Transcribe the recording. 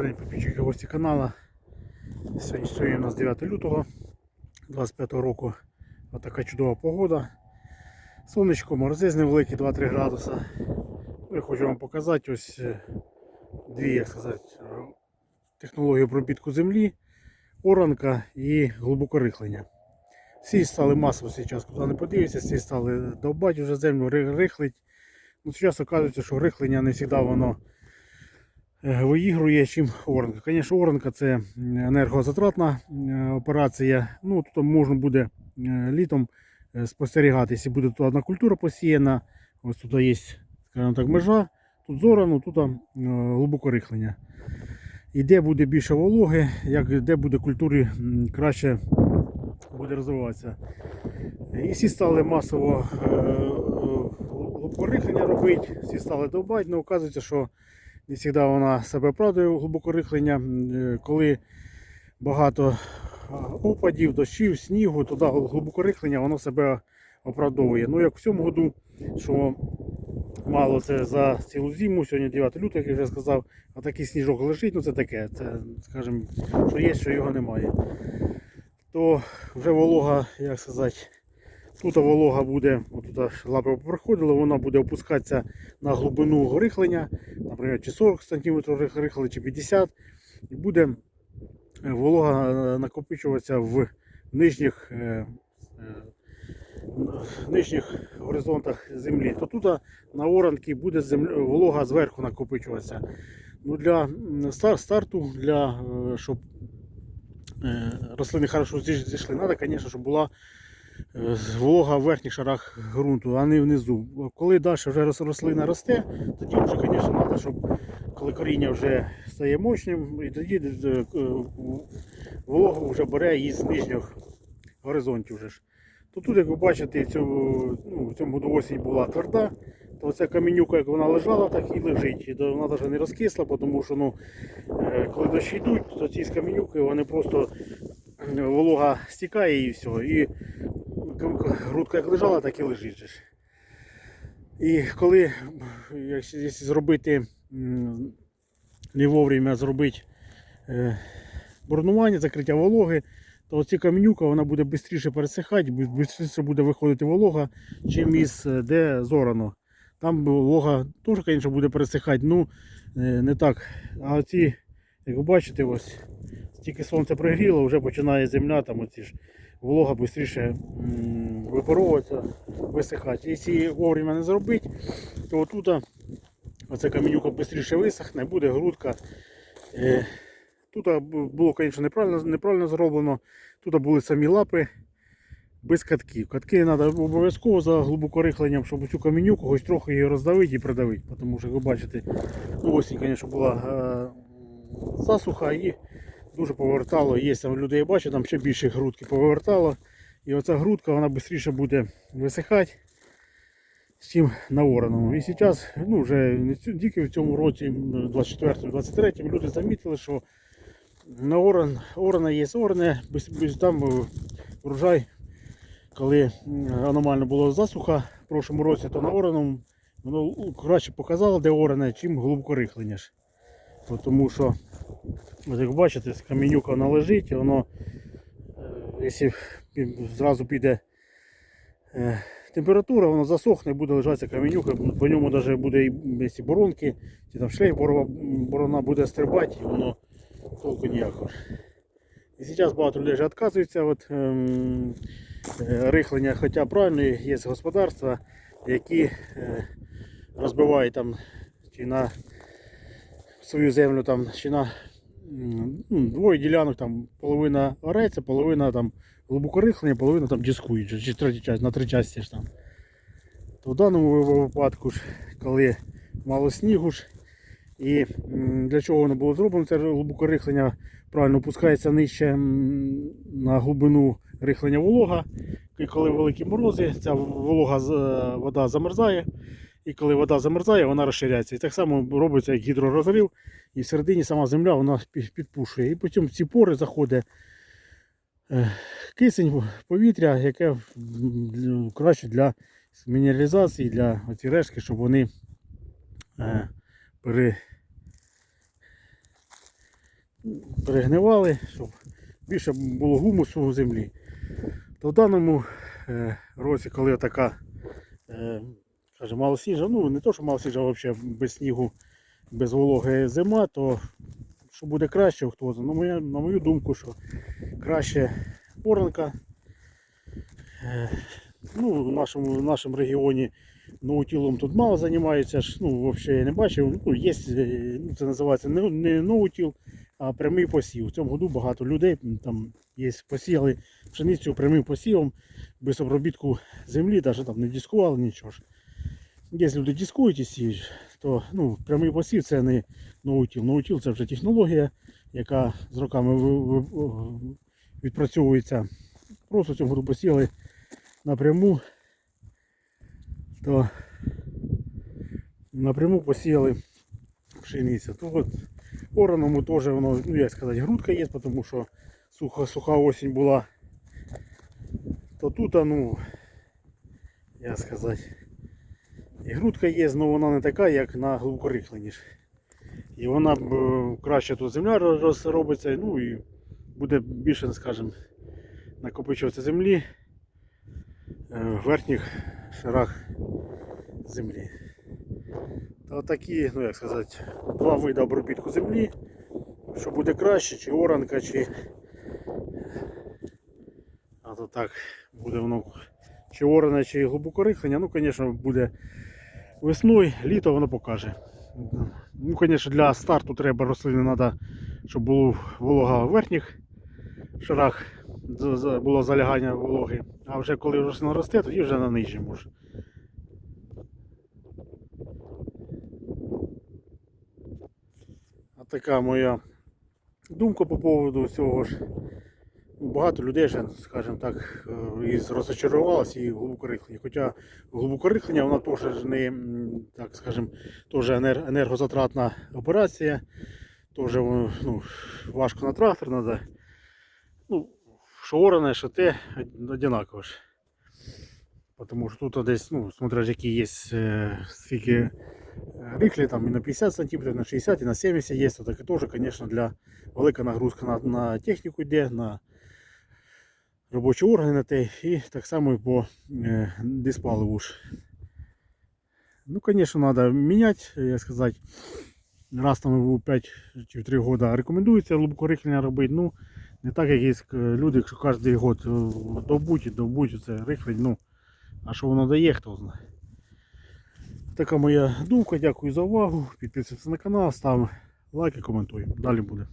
Добрий день, підписчики гості каналу. Сьогодні, сьогодні у нас 9 лютого 25 року. Ось така чудова погода. Сонечко, морози невеликі 2-3 градуса. Ну, Я хочу вам показати ось е, дві, як сказати, е, технології обробітку землі, оранка і глибокорихлення. Всі стали масово зараз, куди не подивишся, всі стали довбати вже землю, рихлить. Ну, зараз оказується, що рихлення не завжди воно виігрує, чим оранка. Звісно, оранка це енергозатратна е, операція. Ну, тут можна буде е, літом е, спостерігати, якщо буде тут одна культура посіяна, ось тут є, скажімо так, межа, тут зорано, тут е, глибоко рихлення. І де буде більше вологи, як, де буде культурі краще буде розвиватися. І всі стали масово е, е, глибокорихлення робити, всі стали довбати, але оказується, що не завжди вона себе оправдує глибокорихлення. М, е, Коли багато опадів, дощів, снігу, туди глибокорихлення воно себе оправдовує. Ну як в цьому году, що мало це за цілу зиму, сьогодні 9 лютого, як я вже сказав, а такий сніжок лежить, ну це таке, це, скажімо, що є, що його немає. То вже волога, як сказати, тут волога буде, отут ж лапи проходило, вона буде опускатися на глибину рихлення, наприклад, чи 40 см рихлення, чи 50 і буде е, волога е, накопичуватися в нижніх, е, нижніх горизонтах землі. То тут на оранки буде волога зверху накопичуватися. Ну, для старту, для, щоб рослини хорошо зійшли, треба, звісно, щоб була волога в верхніх шарах ґрунту, а не внизу. Коли далі вже рослина росте, тоді вже, звісно, треба, щоб коли коріння вже стає мощним, і тоді е, е, вологу вже бере із нижніх горизонтів. Вже. То тут, як ви бачите, в цьому, ну, в цьому осінь була тверда, то ця каменюка, як вона лежала, так і лежить. І вона навіть не розкисла, тому що ну, е, коли дощі йдуть, то ці з каменюки вони просто е, волога стікає і все. І грудка як лежала, так і лежить. І коли, якщо, зробити не вовремя зробити е, бурнування, закриття вологи, то оці каменюка вона буде швидше пересихати, швидше буде виходити волога, чим із е, де зорано. Там волога теж, звісно, буде пересихати, ну е, не так. А оці, як ви бачите, ось тільки сонце пригріло, вже починає земля, там оці ж волога швидше випаровуватися, висихати. Якщо вовремя не зробити, то отут оця каменюка швидше висохне, буде грудка. Е, Тут було, звісно, неправильно, неправильно зроблено. Тут були самі лапи без катків. Катки треба обов'язково за глибокорихленням, щоб цю каменюку хоч трохи її роздавити і придавити. Тому що, ви бачите, ну, осінь, звісно, була е, засуха і дуже повертало. Є там люди, я бачу, там ще більше грудки повертало. І оця грудка вона швидше буде висихати чим на ораному. І зараз, ну вже не тільки в цьому році, 24-23, люди замітили, що на оран, орана є без, там е, врожай, коли аномально було засуха в прошлому році, то на ораному воно краще показало, де оране, чим глибоко рихлення. ж. Тому що, от як бачите, каменюка вона лежить, воно, е, якщо зразу піде е, температура, воно засохне, буде лежатися каменюка, по ньому навіть буде і боронки, чи там шлейф борова, борона буде стрибати, і воно толку ніякого. І зараз багато людей вже відказуються від ем, е, рихлення, хоча правильно є господарства, які е, розбивають там чи на свою землю там, чи на двоє ділянок, там половина ореться, половина там глибоко рихлення, половина там дискують, же, чи третя часть, на три часті ж там. То в даному випадку, ж, коли мало снігу ж, і для чого воно було зроблено, це глибоке рихлення правильно опускається нижче на глибину рихлення волога. І коли великі морози, ця волога вода замерзає. І коли вода замерзає, вона розширяється. І так само робиться як гідророзрив, і всередині сама земля вона підпушує. І потім в ці пори заходить е, кисень, повітря, яке краще для мінералізації, для оці решки, щоб вони е, пере, перегнивали, щоб більше було гумусу у землі. То в даному е, році, коли така каже, малосніжа, ну не то, що малосніжа, а взагалі без снігу, без вологи зима, то що буде краще, хто знає. Ну, на мою думку, що краще оранка. Е, ну, в нашому, в нашому регіоні ноутілом тут мало займаються. ж, Ну, взагалі я не бачив. Ну, є, е, ну, це називається не, ноутіл, а прямий посів. В цьому году багато людей там є, посіяли пшеницю прямим посівом, без обробітку землі, навіть там не дискували нічого ж. Якщо люди дискують і сіють, то ну, прямий посів це не ноутіл. Ноутіл це вже технологія, яка з роками відпрацьовується. Просто цьому году посіяли напряму, то напряму посіяли пшеницю. То от ораному теж воно, ну як сказати, грудка є, тому що суха, суха осінь була. То тут, ну, як сказати, і грудка є, але вона не така, як на глибокорихленні ж. І вона б, е, краще тут земля роз- робиться, ну і буде більше, скажімо, накопичуватися землі е, в верхніх шарах землі. Та такі, ну як сказати, два види обробітку землі. Що буде краще, чи оранка, чи. А то так буде воно чи оране, чи глибокорихлення. Ну, звісно, буде весною, літо воно покаже. Ну, звісно, для старту треба рослини треба, щоб було волога в верхніх шарах, було залягання вологи. А вже коли рослина росте, тоді вже на нижньому ж. А така моя думка по поводу цього ж. Багато людей, ще, скажімо так, е, із розочарувалося і глибокорихлення. Хоча глибокорихлення вона теж не, так скажімо, теж енергозатратна операція. Теж ну, важко на трактор треба. Ну, що оране, що те, однаково ж. Тому що тут десь, ну, смотря які є е, скільки е, рихлі, там і на 50 см, і на 60 і на 70 є, то таке теж, звісно, для велика нагрузка на, на техніку йде, на робочі органи на те, і так само і по е, диспаливу ж. Ну, звісно, треба міняти, як сказати, раз там в 5 чи 3 роки рекомендується глибокорихлення робити. Ну, не так, як є е, люди, що кожен год е, добуть добуть це рихлень, ну, а що воно дає, хто знає. Така моя думка, дякую за увагу. Підписуйтесь на канал, ставимо лайки, коментуємо. Далі буде.